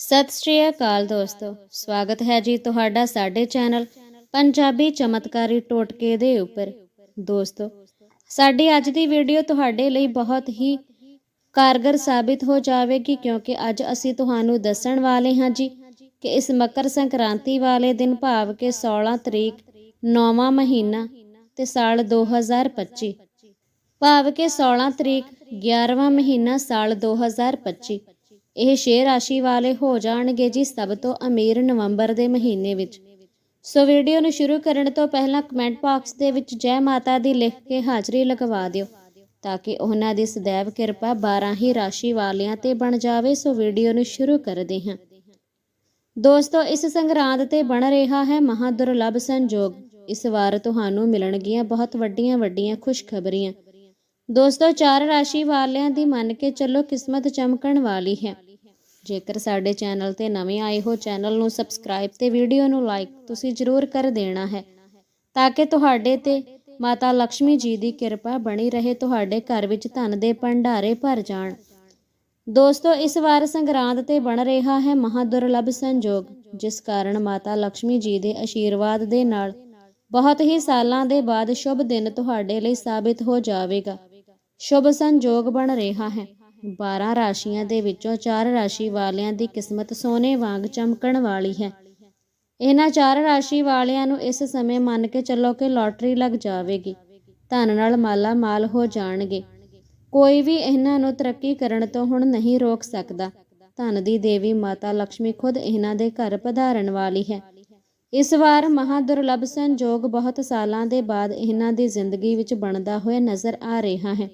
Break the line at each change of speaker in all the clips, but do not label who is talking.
ਸਤਿ ਸ਼੍ਰੀ ਅਕਾਲ ਦੋਸਤੋ, ਸਵਾਗਤ ਹੈ ਜੀ ਤੁਹਾਡਾ ਸਾਡੇ ਚੈਨਲ ਪੰਜਾਬੀ ਚਮਤਕਾਰੀ ਟੋਟਕੇ ਦੇ ਉੱਪਰ। ਦੋਸਤੋ, ਸਾਡੀ ਅੱਜ ਦੀ ਵੀਡੀਓ ਤੁਹਾਡੇ ਲਈ ਬਹੁਤ ਹੀ ਕਾਰਗਰ ਸਾਬਿਤ ਹੋ ਜਾਵੇਗੀ ਕਿਉਂਕਿ ਅੱਜ ਅਸੀਂ ਤੁਹਾਨੂੰ ਦੱਸਣ ਵਾਲੇ ਹਾਂ ਜੀ ਕਿ ਇਸ ਮਕਰ ਸੰਕ੍ਰਾਂਤੀ ਵਾਲੇ ਦਿਨ ਭਾਵ ਕਿ 16 ਤਰੀਕ 9ਵਾਂ ਮਹੀਨਾ ਤੇ ਸਾਲ 2025 ਭਾਵ ਕਿ 16 ਤਰੀਕ 11ਵਾਂ ਮਹੀਨਾ, ਸਾਲ 2025 ਇਹ ਛੇ ਰਾਸ਼ੀ ਵਾਲੇ ਹੋ ਜਾਣਗੇ ਜੀ ਸਭ ਤੋਂ ਅਮੀਰ ਨਵੰਬਰ ਦੇ ਮਹੀਨੇ ਵਿੱਚ। ਸੋ ਵੀਡੀਓ ਨੂੰ ਸ਼ੁਰੂ ਕਰਨ ਤੋਂ ਪਹਿਲਾਂ ਕਮੈਂਟ ਬਾਕਸ ਦੇ ਵਿੱਚ ਜੈ ਮਾਤਾ ਦੀ ਲਿਖ ਕੇ ਹਾਜ਼ਰੀ ਲਗਵਾ ਦਿਓ ਤਾਂ ਕਿ ਉਹਨਾਂ ਦੀ ਸदैव ਕਿਰਪਾ 12 ਹੀ ਰਾਸ਼ੀ ਵਾਲਿਆਂ ਤੇ ਬਣ ਜਾਵੇ। ਸੋ ਵੀਡੀਓ ਨੂੰ ਸ਼ੁਰੂ ਕਰਦੇ ਹਾਂ। ਦੋਸਤੋ, ਇਸ ਸੰਗਰਾਂਦ ਤੇ ਬਣ ਰਿਹਾ ਹੈ ਮਹਾ ਦੁਰਲੱਭ ਸੰਜੋਗ। ਇਸ ਵਾਰ ਤੁਹਾਨੂੰ ਮਿਲਣਗੀਆਂ ਬਹੁਤ ਵੱਡੀਆਂ ਵੱਡੀਆਂ ਖੁਸ਼ਖਬਰੀਆਂ। ਦੋਸਤੋ, ਚਾਰ ਰਾਸ਼ੀ ਵਾਲਿਆਂ ਦੀ ਮੰਨ ਕੇ ਚੱਲੋ ਕਿਸਮਤ ਚਮਕਣ ਵਾਲੀ ਹੈ। ਜੇਕਰ ਸਾਡੇ ਚੈਨਲ ਤੇ ਨਵੇਂ ਆਏ ਹੋ, ਚੈਨਲ ਨੂੰ ਸਬਸਕ੍ਰਾਈਬ ਤੇ ਵੀਡੀਓ ਨੂੰ ਲਾਈਕ ਤੁਸੀਂ ਜ਼ਰੂਰ ਕਰ ਦੇਣਾ ਹੈ। ਤਾਂ ਕਿ ਤੁਹਾਡੇ ਤੇ ਮਾਤਾ ਲక్ష్ਮੀ ਜੀ ਦੀ ਕਿਰਪਾ ਬਣੀ ਰਹੇ, ਤੁਹਾਡੇ ਘਰ ਵਿੱਚ ਧਨ ਦੇ ਭੰਡਾਰੇ ਭਰ ਜਾਣ। ਦੋਸਤੋ, ਇਸ ਵਾਰ ਸੰਗਰਾਂਦ ਤੇ ਬਣ ਰਿਹਾ ਹੈ ਮਹਾਦੁਰਲਭ ਸੰਜੋਗ, ਜਿਸ ਕਾਰਨ ਮਾਤਾ ਲక్ష్ਮੀ ਜੀ ਦੇ ਆਸ਼ੀਰਵਾਦ ਦੇ ਨਾਲ ਬਹੁਤ ਹੀ ਸਾਲਾਂ ਦੇ ਬਾਅਦ ਸ਼ੁਭ ਦਿਨ ਤੁਹਾਡੇ ਲਈ ਸਾਬਿਤ ਹੋ ਜਾਵੇਗਾ। ਸ਼ੁਭ ਸੰਜੋਗ ਬਣ ਰਿਹਾ ਹੈ। 12 ਰਾਸ਼ੀਆਂ ਦੇ ਵਿੱਚੋਂ 4 ਰਾਸ਼ੀ ਵਾਲਿਆਂ ਦੀ ਕਿਸਮਤ ਸੋਨੇ ਵਾਂਗ ਚਮਕਣ ਵਾਲੀ ਹੈ। ਇਹਨਾਂ ਚਾਰ ਰਾਸ਼ੀ ਵਾਲਿਆਂ ਨੂੰ ਇਸ ਸਮੇਂ ਮੰਨ ਕੇ ਚੱਲੋ ਕਿ ਲੋਟਰੀ ਲੱਗ ਜਾਵੇਗੀ। ਧਨ ਨਾਲ ਮਾਲਾ ਮਾਲ ਹੋ ਜਾਣਗੇ। ਕੋਈ ਵੀ ਇਹਨਾਂ ਨੂੰ ਤਰੱਕੀ ਕਰਨ ਤੋਂ ਹੁਣ ਨਹੀਂ ਰੋਕ ਸਕਦਾ। ਧਨ ਦੀ ਦੇਵੀ ਮਾਤਾ ਲక్ష్ਮੀ ਖੁਦ ਇਹਨਾਂ ਦੇ ਘਰ ਪਧਾਰਨ ਵਾਲੀ ਹੈ। ਇਸ ਵਾਰ ਮਹਾ ਦੁਰਲੱਭ ਸੰਜੋਗ ਬਹੁਤ ਸਾਲਾਂ ਦੇ ਬਾਅਦ ਇਹਨਾਂ ਦੀ ਜ਼ਿੰਦਗੀ ਵਿੱਚ ਬਣਦਾ ਹੋਇਆ ਨਜ਼ਰ ਆ ਰਿਹਾ ਹੈ।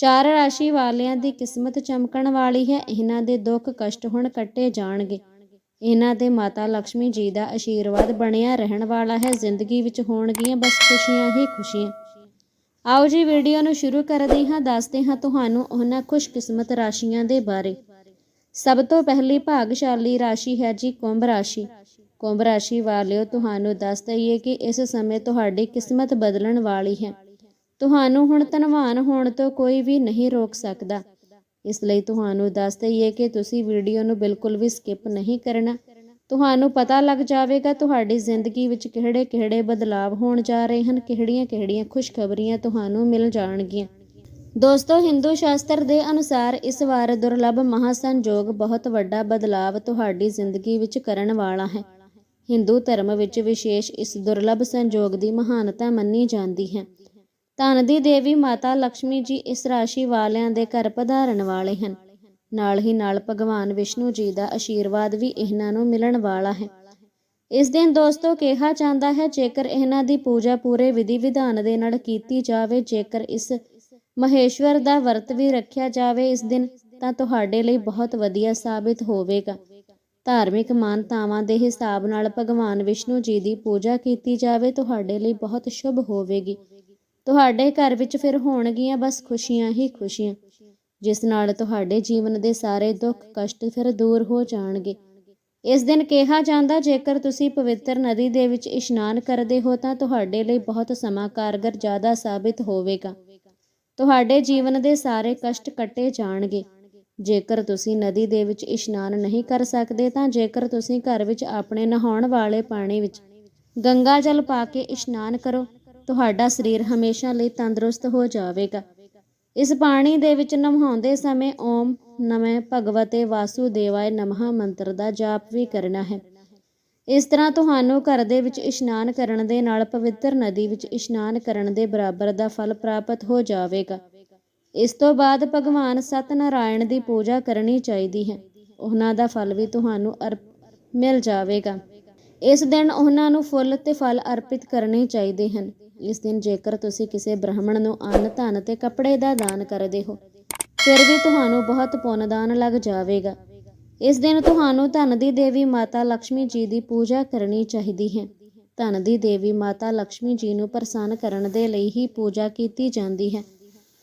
ਚਾਰ ਰਾਸ਼ੀ ਵਾਲਿਆਂ ਦੀ ਕਿਸਮਤ ਚਮਕਣ ਵਾਲੀ ਹੈ। ਇਹਨਾਂ ਦੇ ਦੁੱਖ ਕਸ਼ਟ ਹੁਣ ਕੱਟੇ ਜਾਣਗੇ। ਇਹਨਾਂ ਦੇ ਮਾਤਾ ਲక్ష్ਮੀ ਜੀ ਦਾ ਆਸ਼ੀਰਵਾਦ ਬਣਿਆ ਰਹਿਣ ਵਾਲਾ ਹੈ। ਜ਼ਿੰਦਗੀ ਵਿੱਚ ਹੋਣਗੀਆਂ ਬਸ ਖੁਸ਼ੀਆਂ ਹੀ ਖੁਸ਼ੀਆਂ। ਆਓ ਜੀ, ਵੀਡੀਓ ਨੂੰ ਸ਼ੁਰੂ ਕਰਦੇ ਹਾਂ। ਦੱਸਦੇ ਹਾਂ ਤੁਹਾਨੂੰ ਉਹਨਾਂ ਖੁਸ਼ਕਿਸਮਤ ਰਾਸ਼ੀਆਂ ਦੇ ਬਾਰੇ। ਸਭ ਤੋਂ ਪਹਿਲੀ ਭਾਗਸ਼ਾਲੀ ਰਾਸ਼ੀ ਹੈ ਜੀ, ਕੁੰਭ ਰਾਸ਼ੀ। ਕੁੰਭ ਰਾਸ਼ੀ ਵਾਲਿਓ, ਤੁਹਾਨੂੰ ਦੱਸ ਦਈਏ ਕਿ ਇਸ ਸਮੇਂ ਤੁਹਾਡੀ ਕਿਸਮਤ ਬਦਲਣ ਵਾਲੀ ਹੈ। ਤੁਹਾਨੂੰ ਹੁਣ ਧਨਵਾਨ ਹੋਣ ਤੋਂ ਕੋਈ ਵੀ ਨਹੀਂ ਰੋਕ ਸਕਦਾ। ਇਸ ਲਈ ਤੁਹਾਨੂੰ ਦੱਸ ਦਈਏ ਕਿ ਤੁਸੀਂ ਵੀਡੀਓ ਨੂੰ ਬਿਲਕੁਲ ਵੀ ਸਕਿਪ ਨਹੀਂ ਕਰਨਾ। ਤੁਹਾਨੂੰ ਪਤਾ ਲੱਗ ਜਾਵੇਗਾ ਤੁਹਾਡੀ ਜ਼ਿੰਦਗੀ ਵਿੱਚ ਕਿਹੜੇ-ਕਿਹੜੇ ਬਦਲਾਅ ਹੋਣ ਜਾ ਰਹੇ ਹਨ, ਕਿਹੜੀਆਂ-ਕਿਹੜੀਆਂ ਖੁਸ਼ਖਬਰੀਆਂ ਤੁਹਾਨੂੰ ਮਿਲ ਜਾਣਗੀਆਂ। ਦੋਸਤੋ, ਹਿੰਦੂ ਸ਼ਾਸਤਰ ਦੇ ਅਨੁਸਾਰ ਇਸ ਵਾਰ ਦੁਰਲੱਭ ਮਹਾਸੰਜੋਗ ਬਹੁਤ ਵੱਡਾ ਬਦਲਾਅ ਤੁਹਾਡੀ ਜ਼ਿੰਦਗੀ ਵਿੱਚ ਕਰਨ ਵਾਲਾ ਹੈ। ਹਿੰਦੂ ਧਰਮ ਵਿੱਚ ਵਿਸ਼ੇਸ਼ ਇਸ ਦੁਰਲੱਭ ਸੰਜੋਗ ਦੀ ਮਹਾਨਤਾ ਮੰਨੀ ਜਾਂਦੀ ਹੈ। ਧਨ ਦੀ ਦੇਵੀ ਮਾਤਾ ਲక్ష్ਮੀ ਜੀ ਇਸ ਰਾਸ਼ੀ ਵਾਲਿਆਂ ਦੇ ਘਰ ਪਧਾਰਨ ਵਾਲੇ ਹਨ। ਨਾਲ ਹੀ ਨਾਲ ਭਗਵਾਨ ਵਿਸ਼ਨੂੰ ਜੀ ਦਾ ਆਸ਼ੀਰਵਾਦ ਵੀ ਇਹਨਾਂ ਨੂੰ ਮਿਲਣ ਵਾਲਾ ਹੈ। ਇਸ ਦਿਨ ਦੋਸਤੋ ਕਿਹਾ ਜਾਂਦਾ ਹੈ, ਜੇਕਰ ਇਹਨਾਂ ਦੀ ਪੂਜਾ ਪੂਰੇ ਵਿਧੀ ਵਿਧਾਨ ਦੇ ਨਾਲ ਕੀਤੀ ਜਾਵੇ, ਜੇਕਰ ਇਸ ਮਹੇਸ਼ਵਰ ਦਾ ਵਰਤ ਵੀ ਰੱਖਿਆ ਜਾਵੇ ਇਸ ਦਿਨ, ਤਾਂ ਤੁਹਾਡੇ ਲਈ ਬਹੁਤ ਵਧੀਆ ਸਾਬਿਤ ਹੋਵੇਗਾ। ਧਾਰਮਿਕ ਮਾਨਤਾਵਾਂ ਦੇ ਹਿਸਾਬ ਨਾਲ ਭਗਵਾਨ ਵਿਸ਼ਨੂੰ ਜੀ ਦੀ ਪੂਜਾ ਕੀਤੀ ਜਾਵੇ, ਤੁਹਾਡੇ ਲਈ ਬਹੁਤ ਸ਼ੁਭ ਹੋਵੇਗੀ। ਤੁਹਾਡੇ ਘਰ ਵਿੱਚ ਫਿਰ ਹੋਣਗੀਆਂ ਬਸ ਖੁਸ਼ੀਆਂ ਹੀ ਖੁਸ਼ੀਆਂ। ਜਿਸ ਨਾਲ ਤੁਹਾਡੇ ਜੀਵਨ ਦੇ ਸਾਰੇ ਦੁੱਖ ਕਸ਼ਟ ਫਿਰ ਦੂਰ ਹੋ ਜਾਣਗੇ। ਇਸ ਦਿਨ ਕਿਹਾ ਜਾਂਦਾ, ਜੇਕਰ ਤੁਸੀਂ ਪਵਿੱਤਰ ਨਦੀ ਦੇ ਵਿੱਚ ਇਸ਼ਨਾਨ ਕਰਦੇ ਹੋ ਤਾਂ ਤੁਹਾਡੇ ਲਈ ਬਹੁਤ ਸਮਾਂ ਕਾਰਗਰ ਜ਼ਿਆਦਾ ਸਾਬਿਤ ਹੋਵੇਗਾ। ਤੁਹਾਡੇ ਜੀਵਨ ਦੇ ਸਾਰੇ ਕਸ਼ਟ ਕੱਟੇ ਜਾਣਗੇ। ਜੇਕਰ ਤੁਸੀਂ ਨਦੀ ਦੇ ਵਿੱਚ ਇਸ਼ਨਾਨ ਨਹੀਂ ਕਰ ਸਕਦੇ ਤਾਂ ਜੇਕਰ ਤੁਸੀਂ ਘਰ ਵਿੱਚ ਆਪਣੇ ਨਹਾਉਣ ਵਾਲੇ ਪਾਣੀ ਵਿੱਚ ਗੰਗਾ ਜਲ ਪਾ ਕੇ ਇਸ਼ਨਾਨ ਕਰੋ ਤੁਹਾਡਾ ਸਰੀਰ ਹਮੇਸ਼ਾ ਲਈ ਤੰਦਰੁਸਤ ਹੋ ਜਾਵੇਗਾ। ਇਸ ਪਾਣੀ ਦੇ ਵਿੱਚ ਨਹਾਉਂਦੇ ਸਮੇਂ ਓਮ ਨਮੈ ਭਗਵਤੇ ਵਾਸੂਦੇਵਾਏ ਨਮः ਮੰਤਰ ਦਾ ਜਾਪ ਵੀ ਕਰਨਾ ਹੈ। ਇਸ ਤਰ੍ਹਾਂ ਤੁਹਾਨੂੰ ਘਰ ਦੇ ਵਿੱਚ ਇਸ਼ਨਾਨ ਕਰਨ ਦੇ ਨਾਲ ਪਵਿੱਤਰ ਨਦੀ ਵਿੱਚ ਇਸ਼ਨਾਨ ਕਰਨ ਦੇ ਬਰਾਬਰ ਦਾ ਫਲ ਪ੍ਰਾਪਤ ਹੋ ਜਾਵੇਗਾ। ਇਸ ਤੋਂ ਬਾਅਦ ਭਗਵਾਨ ਸਤਨਾਰਾਇਣ ਦੀ ਪੂਜਾ ਕਰਨੀ ਚਾਹੀਦੀ ਹੈ। ਉਹਨਾਂ ਦਾ ਫਲ ਵੀ ਤੁਹਾਨੂੰ ਅਰਪ ਮਿਲ ਜਾਵੇਗਾ। ਇਸ ਦਿਨ ਉਹਨਾਂ ਨੂੰ ਫੁੱਲ ਤੇ ਫਲ ਅਰਪਿਤ ਕਰਨੇ ਚਾਹੀਦੇ ਹਨ। ਇਸ ਦਿਨ ਜੇਕਰ ਤੁਸੀਂ ਕਿਸੇ ਬ੍ਰਾਹਮਣ ਨੂੰ ਅੰਨ, ਧਨ ਤੇ ਕੱਪੜੇ ਦਾ ਦਾਨ ਕਰਦੇ ਹੋ, ਫਿਰ ਵੀ ਤੁਹਾਨੂੰ ਬਹੁਤ ਪੁੰਨ ਦਾਨ ਲੱਗ ਜਾਵੇਗਾ। ਇਸ ਦਿਨ ਤੁਹਾਨੂੰ ਧਨ ਦੀ ਦੇਵੀ ਮਾਤਾ ਲక్ష్ਮੀ ਜੀ ਦੀ ਪੂਜਾ ਕਰਨੀ ਚਾਹੀਦੀ ਹੈ। ਧਨ ਦੀ ਦੇਵੀ ਮਾਤਾ ਲక్ష్ਮੀ ਜੀ ਨੂੰ ਪ੍ਰਸੰਨ ਕਰਨ ਦੇ ਲਈ ਹੀ ਪੂਜਾ ਕੀਤੀ ਜਾਂਦੀ ਹੈ,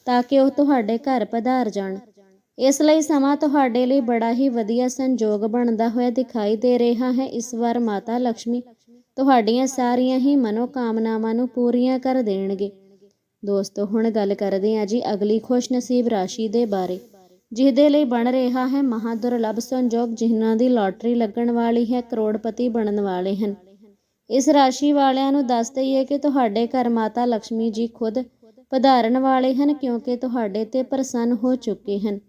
ਤਾਂ ਕਿ ਉਹ ਤੁਹਾਡੇ ਘਰ ਪਧਾਰ ਜਾਣ। ਇਸ ਲਈ ਸਮਾਂ ਤੁਹਾਡੇ ਲਈ ਬੜਾ ਹੀ ਵਧੀਆ ਸੰਯੋਗ ਬਣਦਾ ਹੋਇਆ ਦਿਖਾਈ ਦੇ ਰਿਹਾ ਹੈ। ਇਸ ਵਾਰ ਮਾਤਾ ਲక్ష్ਮੀ ਤੁਹਾਡੀਆਂ ਸਾਰੀਆਂ ਹੀ ਮਨੋਕਾਮਨਾਵਾਂ ਨੂੰ ਪੂਰੀਆਂ ਕਰ ਦੇਣਗੇ। ਦੋਸਤੋ, ਹੁਣ ਗੱਲ ਕਰਦੇ ਹਾਂ ਜੀ ਅਗਲੀ ਖੁਸ਼ ਨਸੀਬ ਰਾਸ਼ੀ ਦੇ ਬਾਰੇ, ਜਿਹਦੇ ਲਈ ਬਣ ਰਿਹਾ ਹੈ ਮਹਾ ਦੁਰਲਭ ਸੰਜੋਗ, ਜਿਨ੍ਹਾਂ ਦੀ ਲਾਟਰੀ ਲੱਗਣ ਵਾਲੀ ਹੈ ਕਰੋੜਪਤੀ ਬਣਨ ਵਾਲੇ ਹਨ। ਇਸ ਰਾਸ਼ੀ ਵਾਲਿਆਂ ਨੂੰ ਦੱਸ ਦਈਏ ਕਿ ਤੁਹਾਡੇ ਘਰ ਮਾਤਾ ਲక్ష్ਮੀ ਜੀ ਖੁਦ ਪਧਾਰਨ ਵਾਲੇ ਹਨ, ਕਿਉਂਕਿ ਤੁਹਾਡੇ ਤੇ ਪ੍ਰਸੰਨ ਹੋ ਚੁੱਕੇ ਹਨ।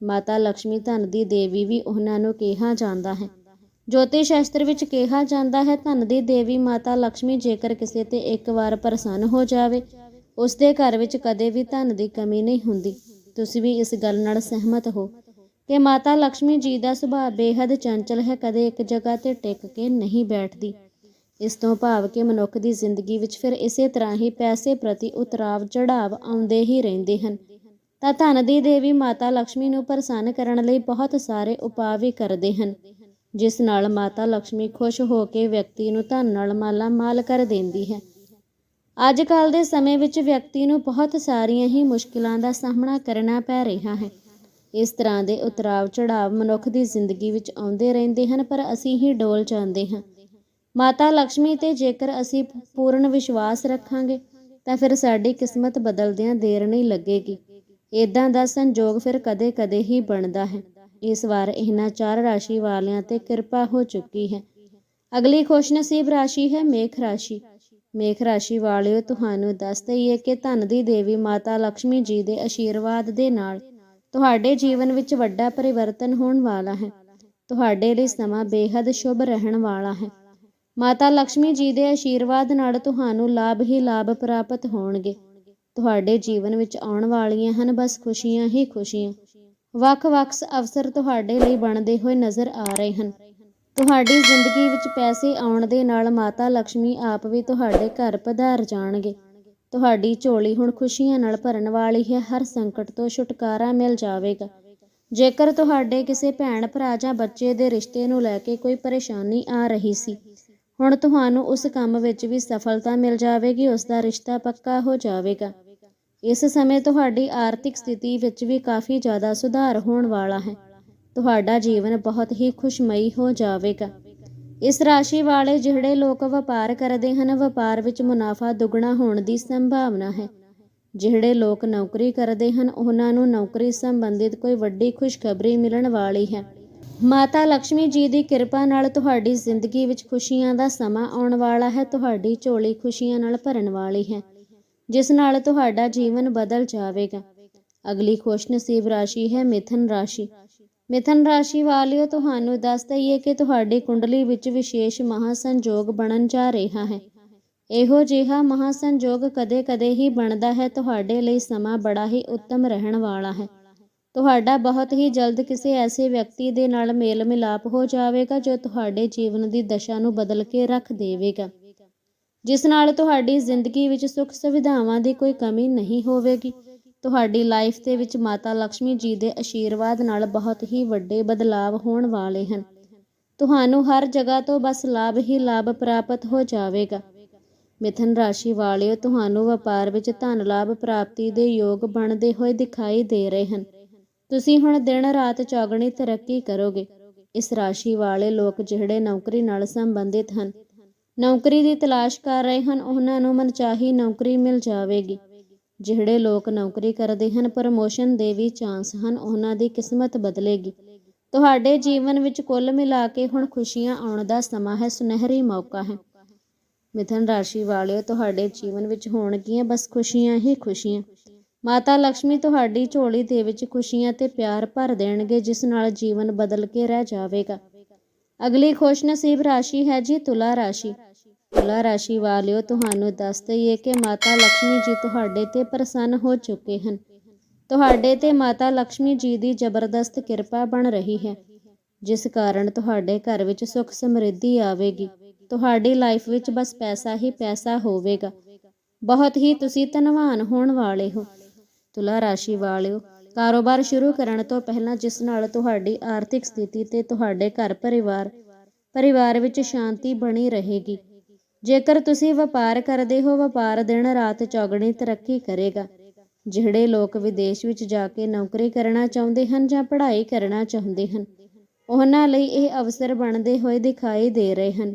ਮਾਤਾ ਲక్ష్ਮੀ ਧਨ ਦੀ ਦੇਵੀ ਵੀ ਉਹਨਾਂ ਨੂੰ ਕਿਹਾ ਜਾਂਦਾ ਹੈ। ਜੋਤਿਸ਼ ਸ਼ਾਸਤਰ ਵਿੱਚ ਕਿਹਾ ਜਾਂਦਾ ਹੈ, ਧਨ ਦੀ ਦੇਵੀ ਮਾਤਾ ਲక్ష్ਮੀ ਜੇਕਰ ਕਿਸੇ ਤੇ ਇੱਕ ਵਾਰ ਪ੍ਰਸੰਨ ਹੋ ਜਾਵੇ, ਉਸ ਦੇ ਘਰ ਵਿੱਚ ਕਦੇ ਵੀ ਧਨ ਦੀ ਕਮੀ ਨਹੀਂ ਹੁੰਦੀ। ਤੁਸੀਂ ਵੀ ਇਸ ਗੱਲ ਨਾਲ ਸਹਿਮਤ ਹੋ ਕਿ ਮਾਤਾ ਲక్ష్ਮੀ ਜੀ ਦਾ ਸੁਭਾਅ ਬੇहद ਚੰਚਲ ਹੈ, ਕਦੇ ਇੱਕ ਜਗ੍ਹਾ ਤੇ ਟਿਕ ਕੇ ਨਹੀਂ ਬੈਠਦੀ। ਇਸ ਤੋਂ ਭਾਵ ਕਿ ਮਨੁੱਖ ਦੀ ਜ਼ਿੰਦਗੀ ਵਿੱਚ ਫਿਰ ਇਸੇ ਤਰ੍ਹਾਂ ਹੀ ਪੈਸੇ ਪ੍ਰਤੀ ਉਤਰਾਵ ਚੜਾਵ ਆਉਂਦੇ ਹੀ ਰਹਿੰਦੇ ਹਨ। ਤਾਂ ਧਨ ਦੀ ਦੇਵੀ ਮਾਤਾ ਲక్ష్ਮੀ ਨੂੰ ਪ੍ਰਸੰਨ ਕਰਨ ਲਈ ਬਹੁਤ ਸਾਰੇ ਉਪਾਅ ਵੀ ਕਰਦੇ ਹਨ। ਜਿਸ ਨਾਲ ਮਾਤਾ ਲక్ష్ਮੀ ਖੁਸ਼ ਹੋ ਕੇ ਵਿਅਕਤੀ ਨੂੰ ਧਨ ਨਾਲ ਮਾਲਾ-ਮਾਲ ਕਰ ਦਿੰਦੀ ਹੈ। ਅੱਜ ਕੱਲ ਦੇ ਸਮੇਂ ਵਿੱਚ ਵਿਅਕਤੀ ਨੂੰ ਬਹੁਤ ਸਾਰੀਆਂ ਹੀ ਮੁਸ਼ਕਲਾਂ ਦਾ ਸਾਹਮਣਾ ਕਰਨਾ ਪੈ ਰਿਹਾ ਹੈ। ਇਸ ਤਰ੍ਹਾਂ ਦੇ ਉਤਰਾਵ ਚੜਾਵ ਮਨੁੱਖ ਦੀ ਜ਼ਿੰਦਗੀ ਵਿੱਚ ਆਉਂਦੇ ਰਹਿੰਦੇ ਹਨ, ਪਰ ਅਸੀਂ ਹੀ ਡੋਲ ਜਾਂਦੇ ਹਾਂ। ਮਾਤਾ ਲక్ష్ਮੀ ਤੇ ਜੇਕਰ ਅਸੀਂ ਪੂਰਨ ਵਿਸ਼ਵਾਸ ਰੱਖਾਂਗੇ, ਤਾਂ ਫਿਰ ਸਾਡੀ ਕਿਸਮਤ ਬਦਲਦਿਆਂ ਦੇਰ ਨਹੀਂ ਲੱਗੇਗੀ। ਇਦਾਂ ਦਾ ਸੰਜੋਗ ਫਿਰ ਕਦੇ-ਕਦੇ ਹੀ ਬਣਦਾ ਹੈ। ਇਸ ਵਾਰ ਇਹਨਾਂ ਚਾਰ ਰਾਸ਼ੀ ਵਾਲਿਆਂ ਤੇ ਕਿਰਪਾ ਹੋ ਚੁੱਕੀ ਹੈ। ਅਗਲੀ ਖੁਸ਼ ਨਸੀਬ ਰਾਸ਼ੀ ਹੈ ਮੇਖ ਰਾਸ਼ੀ। ਮੇਖ ਰਾਸ਼ੀ ਵਾਲਿਓ, ਤੁਹਾਨੂੰ ਦੱਸ ਦਈਏ ਕਿ ਧਨ ਦੀ ਦੇਵੀ ਮਾਤਾ ਲక్ష్ਮੀ ਜੀ ਦੇ ਆਸ਼ੀਰਵਾਦ ਦੇ ਨਾਲ ਤੁਹਾਡੇ ਜੀਵਨ ਵਿੱਚ ਵੱਡਾ ਪਰਿਵਰਤਨ ਹੋਣ ਵਾਲਾ ਹੈ। ਤੁਹਾਡੇ ਲਈ ਸਮਾਂ ਬੇहद ਸ਼ੁਭ ਰਹਿਣ ਵਾਲਾ ਹੈ। ਮਾਤਾ ਲక్ష్ਮੀ ਜੀ ਦੇ ਆਸ਼ੀਰਵਾਦ ਨਾਲ ਤੁਹਾਨੂੰ ਲਾਭ ਹੀ ਲਾਭ ਪ੍ਰਾਪਤ ਹੋਣਗੇ। ਤੁਹਾਡੇ ਜੀਵਨ ਵਿੱਚ ਆਉਣ ਵਾਲੀਆਂ ਹਨ ਬਸ ਖੁਸ਼ੀਆਂ ਹੀ ਖੁਸ਼ੀਆਂ। ਵੱਖ-ਵੱਖ ਅਵਸਰ ਤੁਹਾਡੇ ਲਈ ਬਣਦੇ ਹੋਏ ਨਜ਼ਰ ਆ ਰਹੇ ਹਨ। ਤੁਹਾਡੀ ਜ਼ਿੰਦਗੀ ਵਿੱਚ ਪੈਸੇ ਆਉਣ ਦੇ ਨਾਲ ਮਾਤਾ ਲక్ష్ਮੀ ਆਪ ਵੀ ਤੁਹਾਡੇ ਘਰ ਪਧਾਰ ਜਾਣਗੇ। ਤੁਹਾਡੀ ਝੋਲੀ ਹੁਣ ਖੁਸ਼ੀਆਂ ਨਾਲ ਭਰਨ ਵਾਲੀ ਹੈ। ਹਰ ਸੰਕਟ ਤੋਂ ਛੁਟਕਾਰਾ ਮਿਲ ਜਾਵੇਗਾ। ਜੇਕਰ ਤੁਹਾਡੇ ਕਿਸੇ ਭੈਣ ਭਰਾ ਜਾਂ ਬੱਚੇ ਦੇ ਰਿਸ਼ਤੇ ਨੂੰ ਲੈ ਕੇ ਕੋਈ ਪਰੇਸ਼ਾਨੀ ਆ ਰਹੀ ਸੀ, ਹੁਣ ਤੁਹਾਨੂੰ ਉਸ ਕੰਮ ਵਿੱਚ ਵੀ ਸਫਲਤਾ ਮਿਲ ਜਾਵੇਗੀ, ਉਸ ਦਾ ਰਿਸ਼ਤਾ ਪੱਕਾ ਹੋ ਜਾਵੇਗਾ। ਇਸ ਸਮੇਂ ਤੁਹਾਡੀ ਆਰਥਿਕ ਸਥਿਤੀ ਵਿੱਚ ਵੀ ਕਾਫੀ ਜ਼ਿਆਦਾ ਸੁਧਾਰ ਹੋਣ ਵਾਲਾ ਹੈ। ਤੁਹਾਡਾ ਜੀਵਨ ਬਹੁਤ ਹੀ ਖੁਸ਼ਮਈ ਹੋ ਜਾਵੇਗਾ। ਇਸ ਰਾਸ਼ੀ ਵਾਲੇ ਜਿਹੜੇ ਲੋਕ ਵਪਾਰ ਕਰਦੇ ਹਨ, ਵਪਾਰ ਵਿੱਚ ਮੁਨਾਫਾ ਦੁੱਗਣਾ ਹੋਣ ਦੀ ਸੰਭਾਵਨਾ ਹੈ। ਜਿਹੜੇ ਲੋਕ ਨੌਕਰੀ ਕਰਦੇ ਹਨ, ਉਹਨਾਂ ਨੂੰ ਨੌਕਰੀ ਸੰਬੰਧਿਤ ਕੋਈ ਵੱਡੀ ਖੁਸ਼ਖਬਰੀ ਮਿਲਣ ਵਾਲੀ ਹੈ। ਮਾਤਾ ਲక్ష్ਮੀ ਜੀ ਦੀ ਕਿਰਪਾ ਨਾਲ ਤੁਹਾਡੀ ਜ਼ਿੰਦਗੀ ਵਿੱਚ ਖੁਸ਼ੀਆਂ ਦਾ ਸਮਾਂ ਆਉਣ ਵਾਲਾ ਹੈ, ਤੁਹਾਡੀ ਝੋਲੀ ਖੁਸ਼ੀਆਂ ਨਾਲ ਭਰਨ ਵਾਲੀ ਹੈ। ਜਿਸ ਨਾਲ ਤੁਹਾਡਾ ਜੀਵਨ ਬਦਲ ਜਾਵੇਗਾ। ਅਗਲੀ ਖੁਸ਼ਨਸੀਬ ਰਾਸ਼ੀ ਹੈ ਮਿਥਨ ਰਾਸ਼ੀ। ਮਿਥਨ ਰਾਸ਼ੀ ਵਾਲਿਓ, ਤੁਹਾਨੂੰ ਦੱਸ ਦਈਏ ਕਿ ਤੁਹਾਡੀ ਕੁੰਡਲੀ ਵਿੱਚ ਵਿਸ਼ੇਸ਼ ਮਹਾਸੰਜੋਗ ਬਣਨ ਜਾ ਰਿਹਾ ਹੈ। ਇਹੋ ਜਿਹਾ ਮਹਾਸੰਜੋਗ ਕਦੇ-ਕਦੇ ਹੀ ਬਣਦਾ ਹੈ, ਤੁਹਾਡੇ ਲਈ ਸਮਾਂ ਬੜਾ ਹੀ ਉੱਤਮ ਰਹਿਣ ਵਾਲਾ ਹੈ। ਤੁਹਾਡਾ ਬਹੁਤ ਹੀ ਜਲਦ ਕਿਸੇ ਐਸੇ ਵਿਅਕਤੀ ਦੇ ਨਾਲ ਮੇਲ ਮਿਲਾਪ ਹੋ ਜਾਵੇਗਾ, ਜੋ ਤੁਹਾਡੇ ਜੀਵਨ ਦੀ ਦਸ਼ਾ ਨੂੰ ਬਦਲ ਕੇ ਰੱਖ ਦੇਵੇਗਾ। ਜਿਸ ਨਾਲ ਤੁਹਾਡੀ ਜ਼ਿੰਦਗੀ ਵਿੱਚ ਸੁੱਖ ਸੁਵਿਧਾਵਾਂ ਦੀ ਕੋਈ ਕਮੀ ਨਹੀਂ ਹੋਵੇਗੀ। ਤੁਹਾਡੀ ਲਾਈਫ ਦੇ ਵਿੱਚ ਮਾਤਾ ਲక్ష్ਮੀ ਜੀ ਦੇ ਆਸ਼ੀਰਵਾਦ ਨਾਲ ਬਹੁਤ ਹੀ ਵੱਡੇ ਬਦਲਾਵ ਹੋਣ ਵਾਲੇ ਹਨ। ਤੁਹਾਨੂੰ ਹਰ ਜਗ੍ਹਾ ਤੋਂ ਬਸ ਲਾਭ ਹੀ ਲਾਭ ਪ੍ਰਾਪਤ ਹੋ ਜਾਵੇਗਾ। ਮਿਥਨ ਰਾਸ਼ੀ ਵਾਲਿਓ, ਤੁਹਾਨੂੰ ਵਪਾਰ ਵਿੱਚ ਧਨ ਲਾਭ ਪ੍ਰਾਪਤੀ ਦੇ ਯੋਗ ਬਣਦੇ ਹੋਏ ਦਿਖਾਈ ਦੇ ਰਹੇ ਹਨ। ਤੁਸੀਂ ਹੁਣ ਦਿਨ ਰਾਤ ਚੌਗਣੀ ਤਰੱਕੀ ਕਰੋਗੇ। ਇਸ ਰਾਸ਼ੀ ਵਾਲੇ ਲੋਕ ਜਿਹੜੇ ਨੌਕਰੀ ਨਾਲ ਸੰਬੰਧਿਤ ਹਨ ਨੌਕਰੀ ਦੀ ਤਲਾਸ਼ ਕਰ ਰਹੇ ਹਨ, ਉਹਨਾਂ ਨੂੰ ਮਨਚਾਹੀ ਨੌਕਰੀ ਮਿਲ ਜਾਵੇਗੀ। ਜਿਹੜੇ ਲੋਕ ਨੌਕਰੀ ਕਰਦੇ ਹਨ, ਪ੍ਰਮੋਸ਼ਨ ਦੇ ਵੀ ਚਾਂਸ ਹਨ, ਉਹਨਾਂ ਦੀ ਕਿਸਮਤ ਬਦਲੇਗੀ। ਤੁਹਾਡੇ ਜੀਵਨ ਵਿੱਚ ਕੁੱਲ ਮਿਲਾ ਕੇ ਹੁਣ ਖੁਸ਼ੀਆਂ ਆਉਣ ਦਾ ਸਮਾਂ ਹੈ, ਸੁਨਹਿਰੀ ਮੌਕਾ ਹੈ। ਮਿਥਨ ਰਾਸ਼ੀ ਵਾਲਿਓ, ਤੁਹਾਡੇ ਜੀਵਨ ਵਿੱਚ ਹੋਣਗੀਆਂ ਬਸ ਖੁਸ਼ੀਆਂ ਹੀ ਖੁਸ਼ੀਆਂ। ਮਾਤਾ ਲక్ష్ਮੀ ਤੁਹਾਡੀ ਝੋਲੀ ਦੇ ਵਿੱਚ ਖੁਸ਼ੀਆਂ ਤੇ ਪਿਆਰ ਭਰ ਦੇਣਗੇ, ਜਿਸ ਨਾਲ ਜੀਵਨ ਬਦਲ ਕੇ ਰਹਿ ਜਾਵੇਗਾ। ਅਗਲੀ ਖੁਸ਼ ਨਸੀਬ ਰਾਸ਼ੀ ਹੈ ਜੀ ਤੁਲਾ ਰਾਸ਼ੀ। ਤੁਲਾ ਰਾਸ਼ੀ ਵਾਲਿਓ, ਤੁਹਾਨੂੰ ਦੱਸ ਦਈਏ ਕਿ ਮਾਤਾ ਲక్ష్ਮੀ ਜੀ ਤੁਹਾਡੇ ਤੇ ਪ੍ਰਸੰਨ ਹੋ ਚੁੱਕੇ ਹਨ। ਤੁਹਾਡੇ ਤੇ ਮਾਤਾ ਲక్ష్ਮੀ ਜੀ ਦੀ ਜ਼ਬਰਦਸਤ ਕਿਰਪਾ ਬਣ ਰਹੀ ਹੈ, ਜਿਸ ਕਾਰਨ ਤੁਹਾਡੇ ਘਰ ਵਿੱਚ ਸੁੱਖ ਸਮਰਿੱਧੀ ਆਵੇਗੀ। ਤੁਹਾਡੀ ਲਾਈਫ ਵਿੱਚ ਬਸ ਪੈਸਾ ਹੀ ਪੈਸਾ ਹੋਵੇਗਾ। ਬਹੁਤ ਹੀ ਤੁਸੀਂ ਧਨਵਾਨ ਹੋਣ ਵਾਲੇ ਹੋ। ਤੁਲਾ ਰਾਸ਼ੀ ਵਾਲਿਓ ਕਾਰੋਬਾਰ ਸ਼ੁਰੂ ਕਰਨ ਤੋਂ ਪਹਿਲਾਂ ਜਿਸ ਨਾਲ ਤੁਹਾਡੀ ਆਰਥਿਕ ਸਥਿਤੀ ਤੇ ਤੁਹਾਡੇ ਘਰ ਪਰਿਵਾਰ ਪਰਿਵਾਰ ਵਿੱਚ ਸ਼ਾਂਤੀ ਬਣੀ ਰਹੇਗੀ। ਜੇਕਰ ਤੁਸੀਂ ਵਪਾਰ ਕਰਦੇ ਹੋ, ਵਪਾਰ ਦਿਨ ਰਾਤ ਚੌਗਣੀ ਤਰੱਕੀ ਕਰੇਗਾ। ਜਿਹੜੇ ਲੋਕ ਵਿਦੇਸ਼ ਵਿੱਚ ਜਾ ਕੇ ਨੌਕਰੀ ਕਰਨਾ ਚਾਹੁੰਦੇ ਹਨ ਜਾਂ ਪੜ੍ਹਾਈ ਕਰਨਾ ਚਾਹੁੰਦੇ ਹਨ, ਉਹਨਾਂ ਲਈ ਇਹ ਅਵਸਰ ਬਣਦੇ ਹੋਏ ਦਿਖਾਈ ਦੇ ਰਹੇ ਹਨ।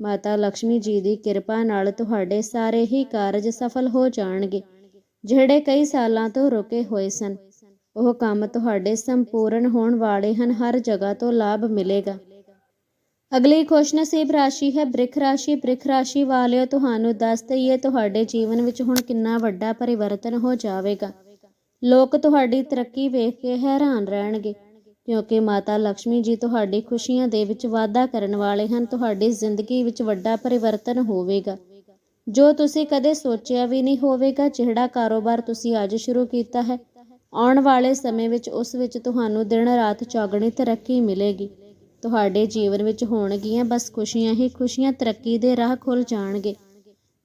ਮਾਤਾ ਲక్ష్ਮੀ ਜੀ ਦੀ ਕਿਰਪਾ ਨਾਲ ਤੁਹਾਡੇ ਸਾਰੇ ਹੀ ਕਾਰਜ ਸਫਲ ਹੋ ਜਾਣਗੇ। ਜਿਹੜੇ ਕਈ ਸਾਲਾਂ ਤੋਂ ਰੁਕੇ ਹੋਏ ਸਨ ਉਹ ਕੰਮ ਤੁਹਾਡੇ ਸੰਪੂਰਨ ਹੋਣ ਵਾਲੇ ਹਨ, ਹਰ ਜਗ੍ਹਾ ਤੋਂ ਲਾਭ ਮਿਲੇਗਾ। ਅਗਲੀ ਖੁਸ਼ਨਸੀਬ ਰਾਸ਼ੀ ਹੈ, ਬ੍ਰਿਖ ਰਾਸ਼ੀ। ਬ੍ਰਿਖ ਰਾਸ਼ੀ ਵਾਲਿਓ, ਤੁਹਾਨੂੰ ਦੱਸ ਦਈਏ, ਤੁਹਾਡੇ ਜੀਵਨ ਵਿੱਚ ਹੁਣ ਕਿੰਨਾ ਵੱਡਾ ਪਰਿਵਰਤਨ ਹੋ ਜਾਵੇਗਾ। ਲੋਕ ਤੁਹਾਡੀ ਤਰੱਕੀ ਵੇਖ ਕੇ ਹੈਰਾਨ ਰਹਿਣਗੇ, ਕਿਉਂਕਿ ਮਾਤਾ ਲక్ష్ਮੀ ਜੀ ਤੁਹਾਡੀ ਖੁਸ਼ੀਆਂ ਦੇ ਵਿੱਚ ਵਾਧਾ ਕਰਨ ਵਾਲੇ ਹਨ, ਤੁਹਾਡੀ ਜ਼ਿੰਦਗੀ ਵਿੱਚ ਵੱਡਾ ਪਰਿਵਰਤਨ ਹੋਵੇਗਾ। ਜੋ ਤੁਸੀਂ ਕਦੇ ਸੋਚਿਆ ਵੀ ਨਹੀਂ ਹੋਵੇਗਾ, ਜਿਹੜਾ ਕਾਰੋਬਾਰ ਤੁਸੀਂ ਅੱਜ ਸ਼ੁਰੂ ਕੀਤਾ ਹੈ ਆਉਣ ਵਾਲੇ ਸਮੇਂ ਵਿੱਚ ਉਸ ਵਿੱਚ ਤੁਹਾਨੂੰ ਦਿਨ ਰਾਤ ਚੌਗਣੀ ਤਰੱਕੀ ਮਿਲੇਗੀ। ਤੁਹਾਡੇ ਜੀਵਨ ਵਿੱਚ ਹੋਣਗੀਆਂ ਬਸ ਖੁਸ਼ੀਆਂ ਹੀ ਖੁਸ਼ੀਆਂ, ਤਰੱਕੀ ਦੇ ਰਾਹ ਖੁੱਲ ਜਾਣਗੇ।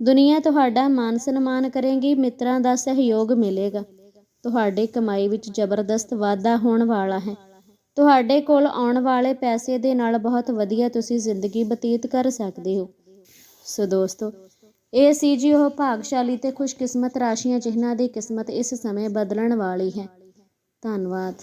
ਦੁਨੀਆ ਤੁਹਾਡਾ ਮਾਨ ਸਨਮਾਨ ਕਰੇਗੀ, ਮਿੱਤਰਾਂ ਦਾ ਸਹਿਯੋਗ ਮਿਲੇਗਾ। ਤੁਹਾਡੇ ਕਮਾਈ ਵਿੱਚ ਜ਼ਬਰਦਸਤ ਵਾਧਾ ਹੋਣ ਵਾਲਾ ਹੈ। ਤੁਹਾਡੇ ਕੋਲ ਆਉਣ ਵਾਲੇ ਪੈਸੇ ਦੇ ਨਾਲ ਬਹੁਤ ਵਧੀਆ ਤੁਸੀਂ ਜ਼ਿੰਦਗੀ ਬਤੀਤ ਕਰ ਸਕਦੇ ਹੋ। ਸੋ ਦੋਸਤੋ ਇਹ ਸੀ ਜੀ ਉਹ ਭਾਗਸ਼ਾਲੀ ਤੇ ਖੁਸ਼ਕਿਸਮਤ ਰਾਸ਼ੀਆਂ ਜਿਨ੍ਹਾਂ ਦੀ ਕਿਸਮਤ ਇਸ ਸਮੇਂ ਬਦਲਣ ਵਾਲੀ ਹੈ। ਧੰਨਵਾਦ।